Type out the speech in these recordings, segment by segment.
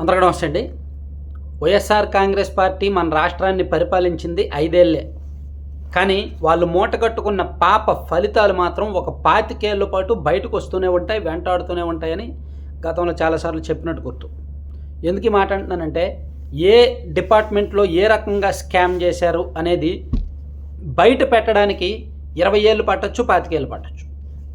అందరికీ నమస్తే అండి. వైఎస్ఆర్ కాంగ్రెస్ పార్టీ మన రాష్ట్రాన్ని పరిపాలించింది ఐదేళ్ళే. కానీ వాళ్ళు మూట కట్టుకున్న పాప ఫలితాలు మాత్రం ఒక పాతికేళ్ళ పాటు బయటకు వస్తూనే ఉంటాయి వెంటాడుతూనే ఉంటాయని గతంలో చాలాసార్లు చెప్పినట్టు గుర్తు. ఎందుకు ఈ మాట అంటున్నానంటే ఏ డిపార్ట్మెంట్లో ఏ రకంగా స్కామ్ చేశారు అనేది బయట పెట్టడానికి ఇరవై ఏళ్ళు పట్టచ్చు పాతికేళ్ళు పట్టచ్చు.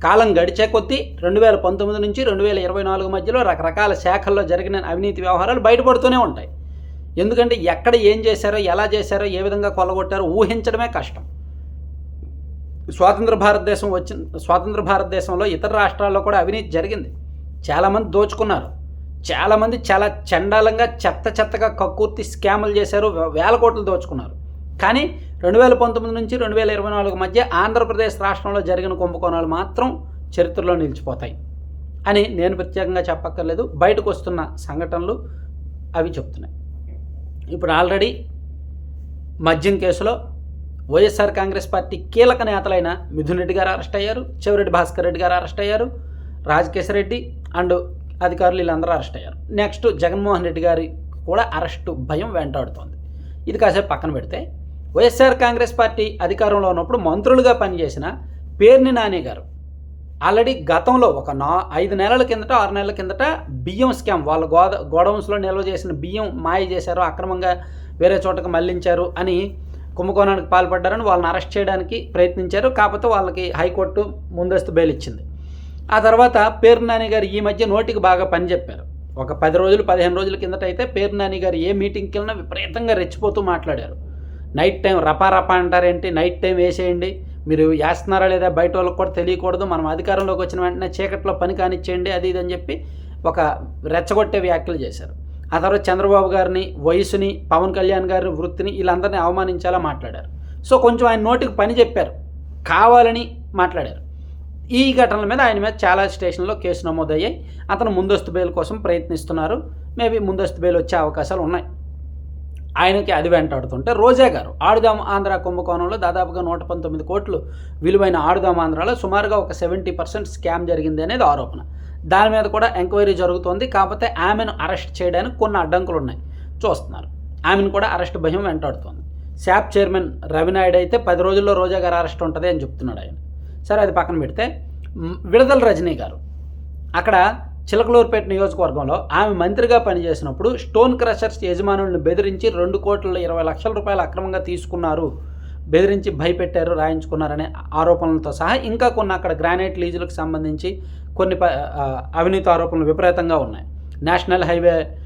కాలం గడిచే కొద్దీ రెండు వేల పంతొమ్మిది నుంచి రెండు వేల ఇరవై నాలుగు మధ్యలో రకరకాల శాఖల్లో జరిగిన అవినీతి వ్యవహారాలు బయటపడుతూనే ఉంటాయి. ఎందుకంటే ఎక్కడ ఏం చేశారో ఎలా చేశారో ఏ విధంగా కొలగొట్టారో ఊహించడమే కష్టం. స్వాతంత్ర భారతదేశం వచ్చిన స్వాతంత్ర భారతదేశంలో ఇతర రాష్ట్రాల్లో కూడా అవినీతి జరిగింది. చాలామంది దోచుకున్నారు. చాలామంది చాలా చండాలంగా చెత్త చెత్తగా కక్కుర్తి స్కాములు చేశారు వేల కోట్లు దోచుకున్నారు. కానీ రెండు వేల పంతొమ్మిది నుంచి రెండు వేల ఇరవై నాలుగు మధ్య ఆంధ్రప్రదేశ్ రాష్ట్రంలో జరిగిన కుంభకోణాలు మాత్రం చరిత్రలో నిలిచిపోతాయి అని నేను ప్రత్యేకంగా చెప్పక్కర్లేదు. బయటకు వస్తున్న సంఘటనలు అవి చెప్తున్నాయి. ఇప్పుడు ఆల్రెడీ మద్యం కేసులో వైఎస్ఆర్ కాంగ్రెస్ పార్టీ కీలక నేతలైన మిథున్ రెడ్డి గారు అరెస్ట్ అయ్యారు చెవిరెడ్డి భాస్కర్ రెడ్డి గారు అరెస్ట్ అయ్యారు రాజకేశ్వర రెడ్డి అండ్ అధికారులు వీళ్ళందరూ అరెస్ట్ అయ్యారు. నెక్స్ట్ జగన్మోహన్ రెడ్డి గారి కూడా అరెస్టు భయం వెంటాడుతోంది. ఇది కాసేపు పక్కన పెడితే వైఎస్ఆర్ కాంగ్రెస్ పార్టీ అధికారంలో ఉన్నప్పుడు మంత్రులుగా పనిచేసిన పేర్ని నాని గారు. ఆల్రెడీ గతంలో ఒక నా ఐదు నెలల కిందట ఆరు నెలల కిందట బియ్యం స్కామ్ వాళ్ళ గోద గోడౌన్స్లో నిల్వ చేసిన బియ్యం మాయ చేశారు అక్రమంగా వేరే చోటకు మళ్ళించారు అని కుంభకోణానికి పాల్పడ్డారని వాళ్ళని అరెస్ట్ చేయడానికి ప్రయత్నించారు. కాకపోతే వాళ్ళకి హైకోర్టు ముందస్తు బెయిల్ ఇచ్చింది. ఆ తర్వాత పేరు నాని గారు ఈ మధ్య నోటికి బాగా పని చెప్పారు. ఒక పది రోజులు పదిహేను రోజుల కిందట అయితే పేరు నాని గారు ఏ మీటింగ్కి వెళ్ళినా విపరీతంగా రెచ్చిపోతూ మాట్లాడారు. నైట్ టైం రపా అంటారేంటి? నైట్ టైం వేసేయండి. మీరు వేస్తున్నారా లేదా బయట వాళ్ళకి కూడా తెలియకూడదు. మనం అధికారంలోకి వచ్చిన వెంటనే చీకట్లో పని కానిచ్చేయండి. అది ఇది అని చెప్పి ఒక రెచ్చగొట్టే వ్యాఖ్యలు చేశారు. ఆ తర్వాత చంద్రబాబు గారిని వయసుని పవన్ కళ్యాణ్ గారి వృత్తిని వీళ్ళందరినీ అవమానించేలా మాట్లాడారు. సో కొంచెం ఆయన నోటికి పని చెప్పారు. కావాలని మాట్లాడారు. ఈ ఘటనల మీద ఆయన మీద చాలా స్టేషన్లో కేసు నమోదయ్యాయి. అతను ముందస్తు బెయిల్ కోసం ప్రయత్నిస్తున్నారు. మేబీ ముందస్తు బెయిల్ వచ్చే అవకాశాలు ఉన్నాయి. ఆయనకి అది వెంటాడుతుంటే రోజా గారు ఆడుదాం ఆంధ్ర కుంభకోణంలో దాదాపుగా నూట పంతొమ్మిది కోట్లు విలువైన ఆడుదాం ఆంధ్రాలో సుమారుగా ఒక సెవెంటీ పర్సెంట్ స్కామ్ జరిగింది అనేది ఆరోపణ. దాని మీద కూడా ఎంక్వైరీ జరుగుతోంది. కాకపోతే ఆమెను అరెస్ట్ చేయడానికి కొన్ని అడ్డంకులు ఉన్నాయి. చూస్తున్నారు. ఆమెను కూడా అరెస్ట్ భయం వెంటాడుతోంది. శాప్ చైర్మన్ రవినాయుడు అయితే పది రోజుల్లో రోజా గారు అరెస్ట్ ఉంటుంది అని చెప్తున్నాడు ఆయన. సరే అది పక్కన పెడితే విడదల విడుదల రజనీ గారు. అక్కడ చిలకలూరుపేట నియోజకవర్గంలో ఆమె మంత్రిగా పనిచేసినప్పుడు స్టోన్ క్రషర్స్ యజమానులను బెదిరించి రెండు కోట్ల ఇరవై లక్షల రూపాయలు అక్రమంగా తీసుకున్నారు. బెదిరించి భయపెట్టారు రాయించుకున్నారనే ఆరోపణలతో సహా ఇంకా కొన్ని అక్కడ గ్రానైట్ లీజులకు సంబంధించి కొన్ని ప- అవినీతి ఆరోపణలు విపరీతంగా ఉన్నాయి. నేషనల్ హైవే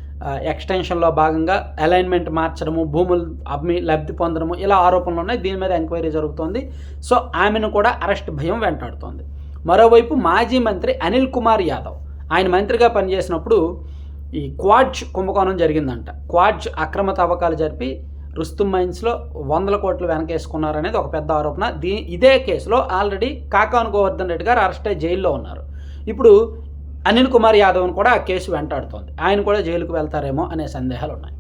ఎక్స్టెన్షన్లో భాగంగా అలైన్మెంట్ మార్చడము భూములు అమ్మి లబ్ధి పొందడము ఇలా ఆరోపణలు ఉన్నాయి. దీని మీద ఎంక్వైరీ జరుగుతోంది. సో ఆమెను కూడా అరెస్ట్ భయం వెంటాడుతోంది. మరోవైపు మాజీ మంత్రి అనిల్ కుమార్ యాదవ్ ఆయన మంత్రిగా పనిచేసినప్పుడు ఈ క్వాడ్జ్ కుంభకోణం జరిగిందంట. క్వాడ్జ్ అక్రమ తవ్వకాలు జరిపి రుస్తుం మైన్స్లో వందల కోట్లు వెనకేసుకున్నారనేది ఒక పెద్ద ఆరోపణ. దీ ఇదే కేసులో ఆల్రెడీ కాకాను గోవర్ధన్ రెడ్డి గారు అరెస్ట్ అయ్యి జైల్లో ఉన్నారు. ఇప్పుడు అనిల్ కుమార్ యాదవ్ను కూడా ఆ కేసు వెంటాడుతోంది. ఆయన కూడా జైలుకు వెళ్తారేమో అనే సందేహాలు ఉన్నాయి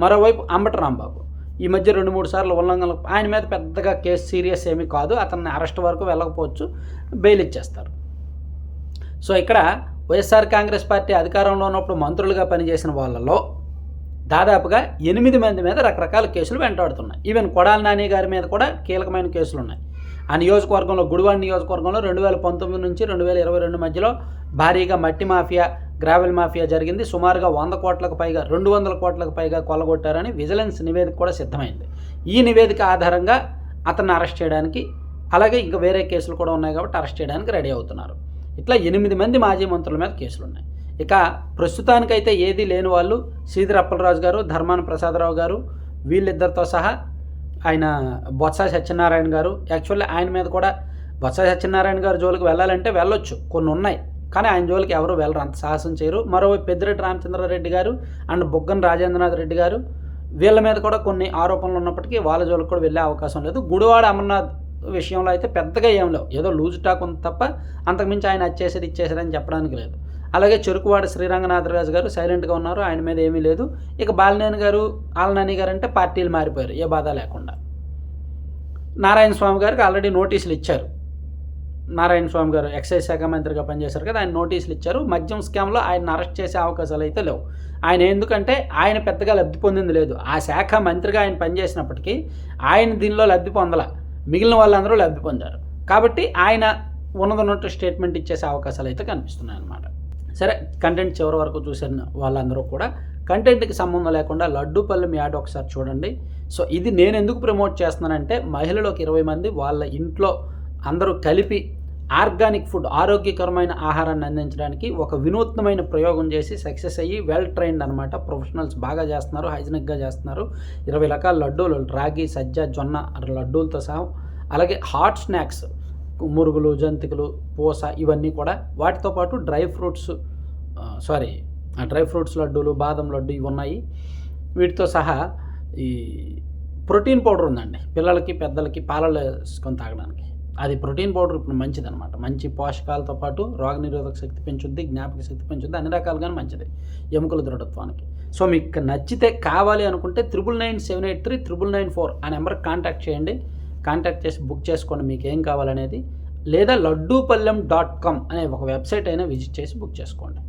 మరోవైపు అంబట రాంబాబు. ఈ మధ్య రెండు మూడు సార్లు ఉల్లంఘనలు ఆయన మీద పెద్దగా కేసు సీరియస్ ఏమీ కాదు. అతన్ని అరెస్ట్ వరకు వెళ్ళకపోవచ్చు. బెయిల్ ఇచ్చేస్తారు. సో ఇక్కడ వైఎస్ఆర్ కాంగ్రెస్ పార్టీ అధికారంలో ఉన్నప్పుడు మంత్రులుగా పనిచేసిన వాళ్ళలో దాదాపుగా ఎనిమిది మంది మీద రకరకాల కేసులు వెంటాడుతున్నాయి. ఈవెన్ కొడాల నాని గారి మీద కూడా కీలకమైన కేసులు ఉన్నాయి. ఆ నియోజకవర్గంలో గుడివాడ నియోజకవర్గంలో రెండు వేల పంతొమ్మిది నుంచి రెండు వేల ఇరవై రెండు మధ్యలో భారీగా మట్టి మాఫియా గ్రావెల్ మాఫియా జరిగింది. సుమారుగా వంద కోట్లకు పైగా రెండు వందల కోట్లకు పైగా కొల్లగొట్టారని విజిలెన్స్ నివేదిక కూడా సిద్ధమైంది. ఈ నివేదిక ఆధారంగా అతన్ని అరెస్ట్ చేయడానికి అలాగే ఇంకా వేరే కేసులు కూడా ఉన్నాయి కాబట్టి అరెస్ట్ చేయడానికి రెడీ అవుతున్నారు. ఇట్లా ఎనిమిది మంది మాజీ మంత్రుల మీద కేసులు ఉన్నాయి ఇక ప్రస్తుతానికైతే ఏది లేని వాళ్ళు శ్రీధర్ అప్పలరాజు గారు ధర్మాన ప్రసాదరావు గారు వీళ్ళిద్దరితో సహా ఆయన బొత్స సత్యనారాయణ గారు. యాక్చువల్లీ ఆయన మీద కూడా బొత్స సత్యనారాయణ గారు జోలికి వెళ్ళాలంటే వెళ్ళొచ్చు కొన్ని ఉన్నాయి. కానీ ఆయన జోలికి ఎవరు వెళ్ళరు అంత సాహసం చేయరు. మరో పెద్దిరెడ్డి రామచంద్రారెడ్డి గారు అండ్ బొగ్గన రాజేంద్రనాథ్ రెడ్డి గారు వీళ్ళ మీద కూడా కొన్ని ఆరోపణలు ఉన్నప్పటికీ వాళ్ళ జోలికి కూడా వెళ్ళే అవకాశం లేదు. గుడివాడ అమర్నాథ్ విషయంలో అయితే పెద్దగా ఏం లేవు. ఏదో లూజ్ టాక్ ఉంది తప్ప అంతకుమించి ఆయన వచ్చేసేది ఇచ్చేసేది అని చెప్పడానికి లేదు. అలాగే చెరుకువాడ శ్రీరంగనాథరాజు గారు సైలెంట్గా ఉన్నారు. ఆయన మీద ఏమీ లేదు. ఇక బాలినేని గారు ఆలనాని గారు అంటే పార్టీలు మారిపోయారు. ఏ బాధ లేకుండా. నారాయణ స్వామి గారికి ఆల్రెడీ నోటీసులు ఇచ్చారు. నారాయణ స్వామి గారు ఎక్సైజ్ శాఖ మంత్రిగా పనిచేశారు కదా ఆయన నోటీసులు ఇచ్చారు. మద్యం స్కామ్లో ఆయన అరెస్ట్ చేసే అవకాశాలు అయితే లేవు. ఆయన ఎందుకంటే ఆయన పెద్దగా లబ్ధి పొందింది లేదు. ఆ శాఖ మంత్రిగా ఆయన పనిచేసినప్పటికీ ఆయన దీనిలో లబ్ధి పొందల. మిగిలిన వాళ్ళందరూ లబ్ధి పొందారు. కాబట్టి ఆయన ఉన్నదన్నట్టు స్టేట్మెంట్ ఇచ్చేసే అవకాశాలు అయితే కనిపిస్తున్నాయి అన్నమాట సరే కంటెంట్ చివరి వరకు చూసిన వాళ్ళందరూ కూడా కంటెంట్కి సంబంధం లేకుండా లడ్డూపల్లి యాడ్ ఒకసారి చూడండి. సో ఇది నేను ఎందుకు ప్రమోట్ చేస్తున్నానంటే మహిళలకు ఇరవై మంది వాళ్ళ ఇంట్లో అందరూ కలిపి ఆర్గానిక్ ఫుడ్ ఆరోగ్యకరమైన ఆహారాన్ని అందించడానికి ఒక వినూత్నమైన ప్రయోగం చేసి సక్సెస్ అయ్యి వెల్ ట్రైన్డ్ అనమాట ప్రొఫెషనల్స్ బాగా చేస్తున్నారు హైజనిక్గా చేస్తున్నారు. ఇరవై రకాల లడ్డూలు రాగి సజ్జ జొన్న లడ్డూలతో సహా. అలాగే హాట్ స్నాక్స్ మురుగులు జంతికలు పూస ఇవన్నీ కూడా వాటితో పాటు dry fruits sorry dry fruits లడ్డూలు బాదం లడ్డు ఇవి ఉన్నాయి. వీటితో సహా ఈ ప్రోటీన్ పౌడర్ ఉందండి. పిల్లలకి పెద్దలకి పాలలో వేసుకొని తాగడానికి. అది ప్రోటీన్ పౌడర్ ఇప్పుడు మంచిదనమాట మంచి పోషకాలతో పాటు రోగనిరోధక శక్తి పెంచుద్ది జ్ఞాపక శక్తి పెంచుద్ది అన్ని రకాలుగానే మంచిది ఎముకల దృఢత్వానికి. సో మీకు నచ్చితే కావాలి అనుకుంటే triple nine seven eight three triple nine four ఆ నెంబర్కి కాంటాక్ట్ చేయండి. కాంటాక్ట్ చేసి బుక్ చేసుకోండి మీకు ఏం కావాలనేది. లేదా లడ్డూపల్లెం డాట్ కామ్ అనే ఒక వెబ్సైట్ అయినా విజిట్ చేసి బుక్ చేసుకోండి.